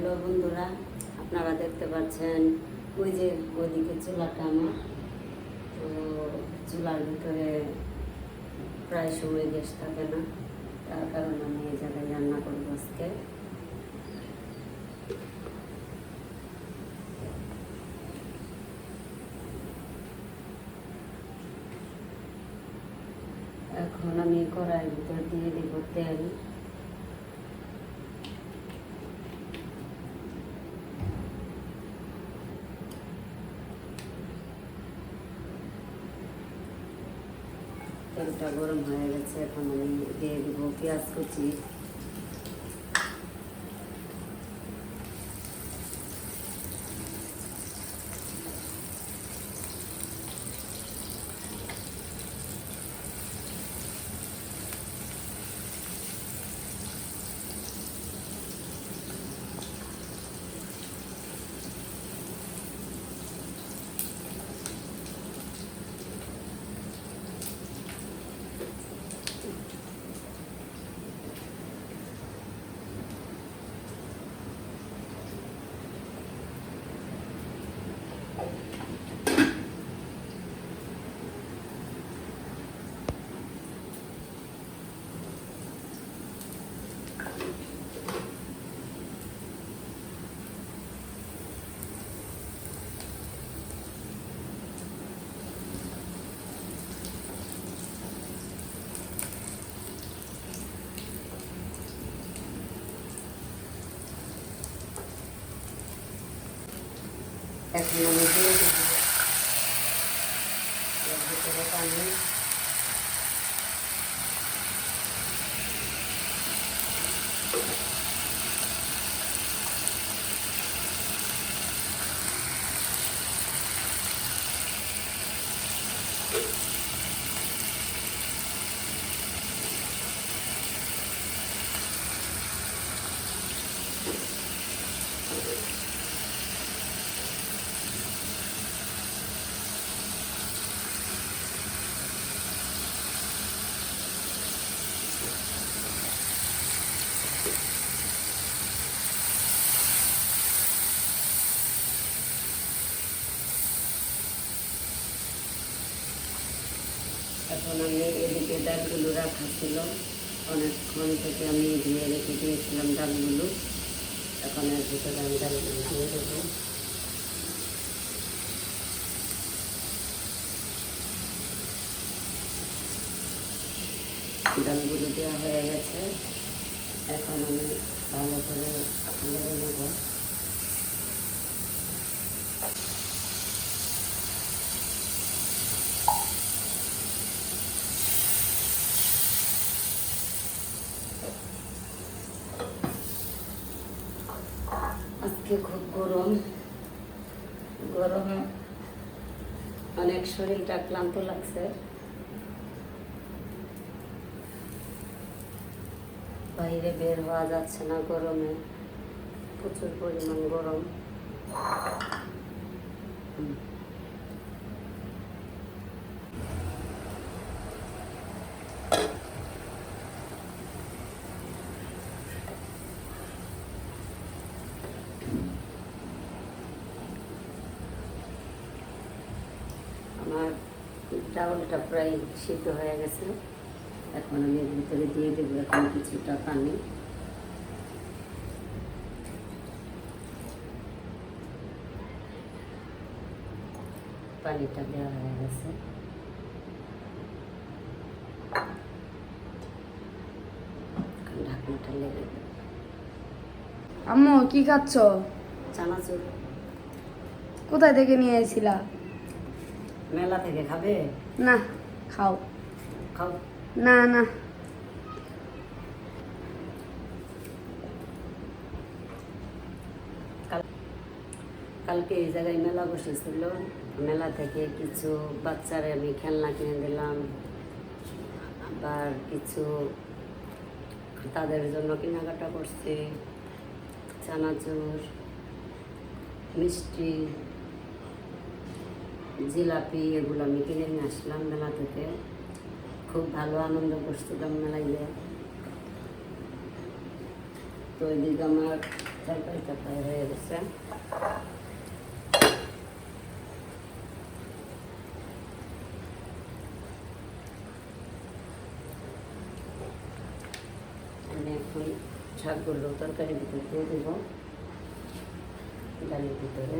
Hello বন্ধুরা, আপনারা দেখতে পাচ্ছেন ওই যে ওইদিকে চুলাটা আমার। তো চুলার ভিতরে প্রায় সময় গ্যাস থাকে না, তার কারণে আমি এই জায়গায় রান্না করব আজকে। এখন আমি কড়াইয়ের ভিতর দিয়ে দিব তেল। তেলটা গরম হয়ে গেছে এখন আমি দিয়ে দেবো পেঁয়াজ কুচি। এখন আমি দিয়ে দিব পানি এখন আমি এদিকে ডালগুলো রাখা ছিল। অনেকক্ষণ থেকে আমি ধুয়ে রেখে দিয়েছিলাম ডালগুলো। এখন এর ভিতরে আমি ডালগুলো দিয়ে দেবো। ডালগুলো দেওয়া হয়ে গেছে। এখন আমি ভালো করে নেব। আজকে খুব গরম। গরমে অনেক শরীরটা ক্লান্ত লাগছে। বাইরে বের হওয়া যাচ্ছে না গরমে। প্রচুর পরিমাণ গরম। আমার চাউলটা প্রায় সিদ্ধ হয়ে গেছে। এখন আমি এর ভিতরে দিয়ে দেবো এখন কিছুটা পানি পানিটা দেওয়া হয়ে গেছে। ঢাকনাটা লেগে আম্মু কি খাচ্ছ? চানাচুর। কোথায় থেকে নিয়ে এসেছিলা মেলা থেকে খাবে? না খাও। খাও। না না। কাল- কালকে এই জায়গায় মেলা বসেছিল। মেলা থেকে কিছু বাচ্চারে আমি খেলনা কিনে দিলাম। আবার কিছু তাদের জন্য কেনাকাটা করছি। চানাচুর মিষ্টি। জিলাপি এগুলো আমি কিনে নিয়ে আসলাম মেলা থেকে। খুব ভালো আনন্দ করছিলাম মেলায় তো ওইদিকে আমার তরকারি তরকারি হয়ে গেছে। এখন শাকগুলো তরকারির ভিতরে দিয়ে দেবো। ডালের ভিতরে।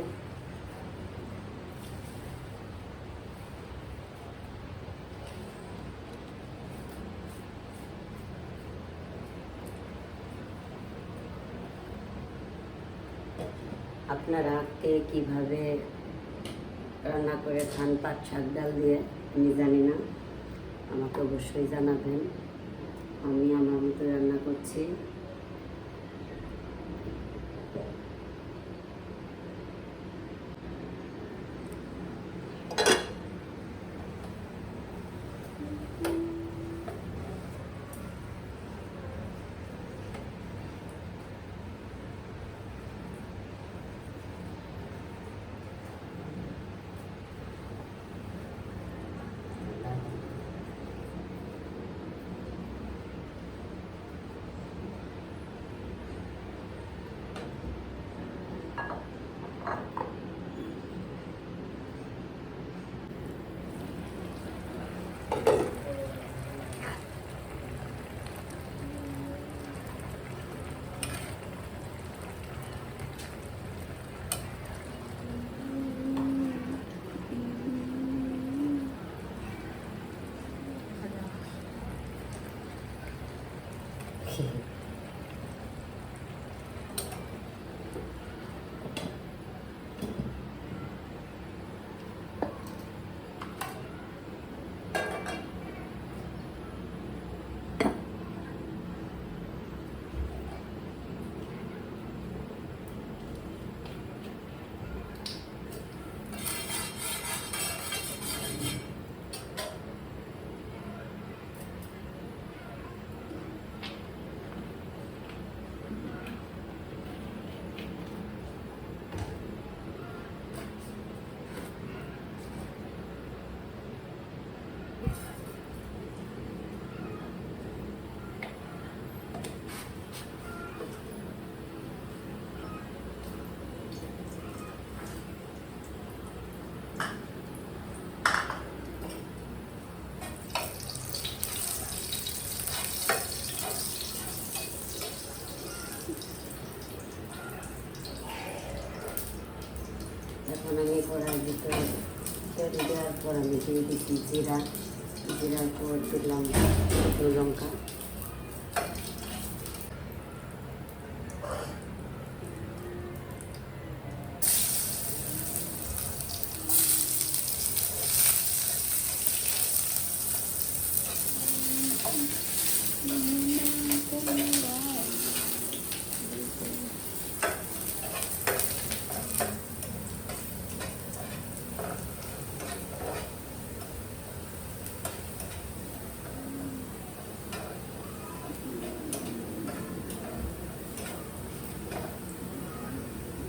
আপনারা কে কীভাবে রান্না করে খান, পাট, শাক, ডাল দিয়ে, আমি জানি না। আমাকে অবশ্যই জানাবেন। আমি আমার মতো রান্না করছি। কড়াই ভিতরে তেল দেওয়ার পর আমি দিয়ে দিচ্ছি জিরা জিরার পর দিলাম লঙ্কা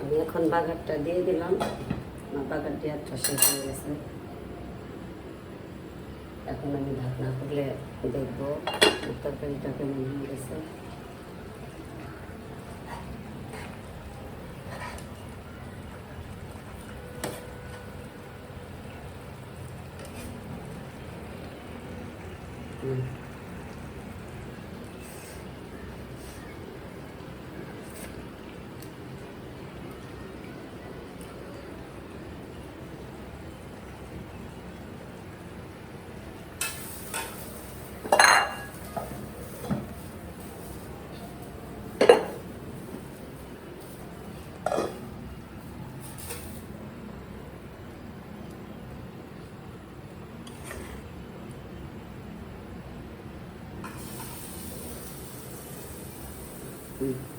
আমি এখন বাগারটা দিয়ে দিলাম। আমার বাগার দেওয়ারটা শেষ হয়ে গেছে। এখন আমি ঢাকনা করলে দেখব। তরকারিটা কেমন হয়ে গেছে। Amen.